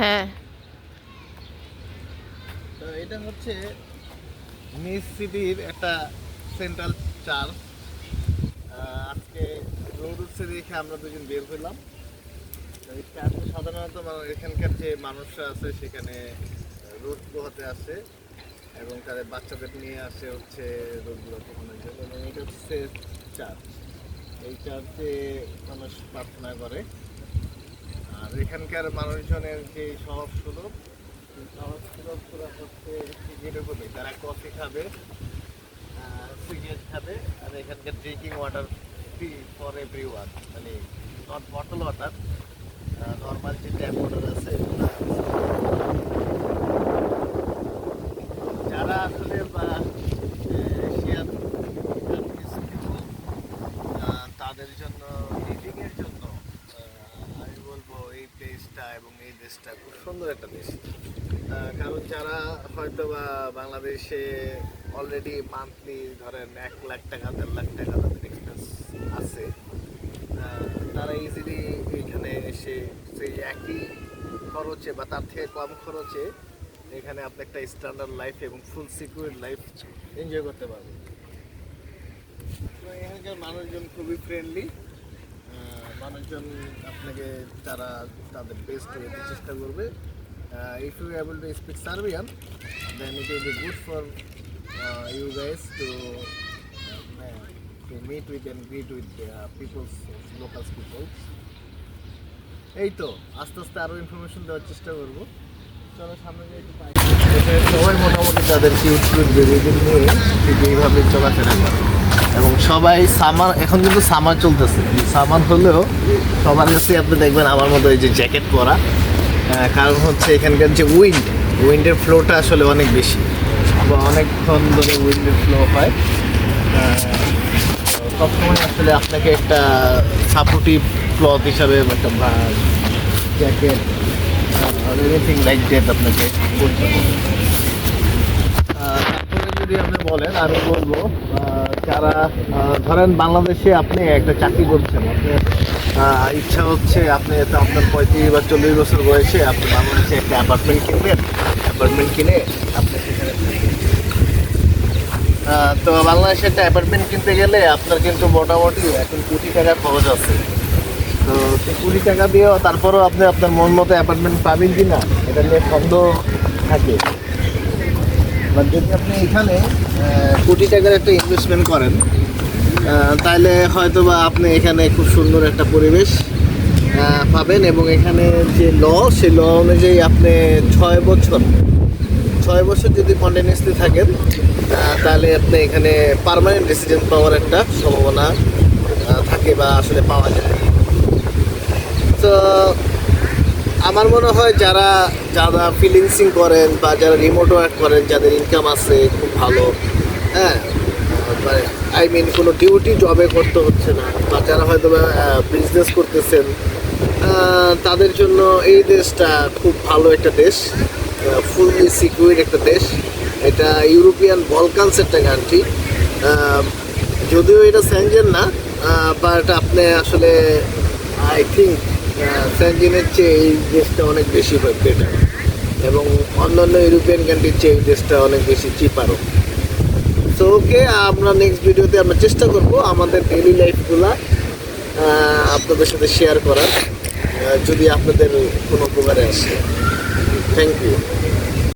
হ্যাঁ। তো এটা হচ্ছে নিস সিটির একটা সেন্ট্রাল চার্চ আজকে রোড উঠছে দেখে আমরা দুজন বের হইলাম। সাধারণত মানে এখানকার যে মানুষরা আছে সেখানে রোদ পোহাতে আসে এবং তাদের বাচ্চাদের নিয়ে আসে হচ্ছে রোদগুলো পোহানোর এটা হচ্ছে চার্চ। এই চার্চে মানুষ প্রার্থনা করে। আর এখানকার মানুষজনের যে স্বভাব সুলভ স্বভাব সুলভগুলো হচ্ছে এরকমই তারা কফি খাবে সিগারেট খাবে, আর এখানকার drinking water free for everyone মানে নট বটল ওয়াটার নর্মাল যে ট্যাপ ওয়াটার আছে যারা আসলে বা তাদের জন্য লিভিং এর জন্য আহ, আমি বলব এই প্লেসটা এবং এই দেশটা খুব সুন্দর একটা দেশ। কারণ যারা হয়তো বা বাংলাদেশে অলরেডি মান্থলি ধরেন এক লাখ টাকা, দেড় লাখ টাকা তাদের এক্সপেন্স আছে তারা ইজিলি এখানে এসে সেই একই খরচে বা তার থেকে কম খরচে এখানে আপনি একটা স্ট্যান্ডার্ড লাইফ এবং ফুল সিকিউর লাইফ এনজয় করতে পারবেন। এখানকার মানুষজন খুবই ফ্রেন্ডলি মানুষজন আপনাকে, তারা তাদের বেস্ট চেষ্টা করবে। If you able to speak Serbian then it will be good for you guys to meet with and greet with peoples local peoples এই তো, আস্তে আস্তে আরও ইনফরমেশন দেওয়ার চেষ্টা করব। চলো, সামনে সবাই মোটামুটি তাদের কিউট নিয়ে এইভাবে চলাফেরা করে। এবং সবাই সামার এখন কিন্তু সামার চলতেছে। সামার হলেও সবার কাছে আপনি দেখবেন আমার মতো এই যে জ্যাকেট পরা। কারণ হচ্ছে এখানকার যে উইন্ড উইন্ডের ফ্লোটা আসলে অনেক বেশি। বা অনেকক্ষণ ধরে উইন্ডের ফ্লো হয়। সবসময় আসলে আপনাকে একটা সাপোর্টিভ ক্লথ হিসাবে একটা জ্যাকেট এনিথিং লাইক দ্যাট আপনাকে করতে হবে। যদি আপনি বলেন আমি বলব যারা ধরেন বাংলাদেশে আপনি একটা চাকরি করছেন, আপনার ইচ্ছা হচ্ছে আপনি আপনার পঁয়ত্রিশ বা চল্লিশ বছর বয়সে আপনি বাংলাদেশে একটা অ্যাপার্টমেন্ট কিনবেন অ্যাপার্টমেন্ট কিনে আপনি সেখানে তো বাংলাদেশে একটা অ্যাপার্টমেন্ট কিনতে গেলে আপনার কিন্তু মোটামুটি এখন কোটি টাকা খরচ আছে। তো সেই কুড়ি টাকা দিয়েও তারপরেও আপনি আপনার মন মতো অ্যাপার্টমেন্ট পাবেন কি না এটা নিয়ে সন্দেহ থাকে। বা যদি আপনি এখানে কোটি টাকার একটা ইনভেস্টমেন্ট করেন তাহলে হয়তো বা আপনি এখানে খুব সুন্দর একটা পরিবেশ পাবেন এবং এখানে যে ল সেই ল অনুযায়ী আপনি ছয় বছর ছয় বছর যদি কন্টিনিউসলি থাকেন তাহলে আপনি এখানে পার্মানেন্ট রেসিডেন্ট পাওয়ার একটা সম্ভাবনা থাকে বা আসলে পাওয়া যায়। তো আমার মনে হয় যারা যারা ফিলিংসিং করেন বা যারা রিমোট ওয়ার্ক করেন, যাদের ইনকাম আছে, খুব ভালো। হ্যাঁ? আই মিন কোনো ডিউটি জবে করতে হচ্ছে না। বা যারা হয়তো বিজনেস করতেছেন তাদের জন্য এই দেশটা খুব ভালো একটা দেশ ফুললি সিকিউর একটা দেশ। এটা ইউরোপিয়ান বলকানস একটা কান্ট্রি যদিও এটা স্যাংজেন না বাট আপনি আসলে আই থিঙ্ক স্যাংজেনের চেয়ে এই দেশটা অনেক বেশি বেটার এবং অন্যান্য ইউরোপিয়ান কান্ট্রির চেয়ে এই দেশটা অনেক বেশি চিপারও তো ওকে আমরা নেক্সট ভিডিওতে আমরা চেষ্টা করব আমাদের ডেলি লাইফগুলা আপনাদের সাথে শেয়ার করার। যদি আপনাদের কোনো উপকারে আসে। Thank you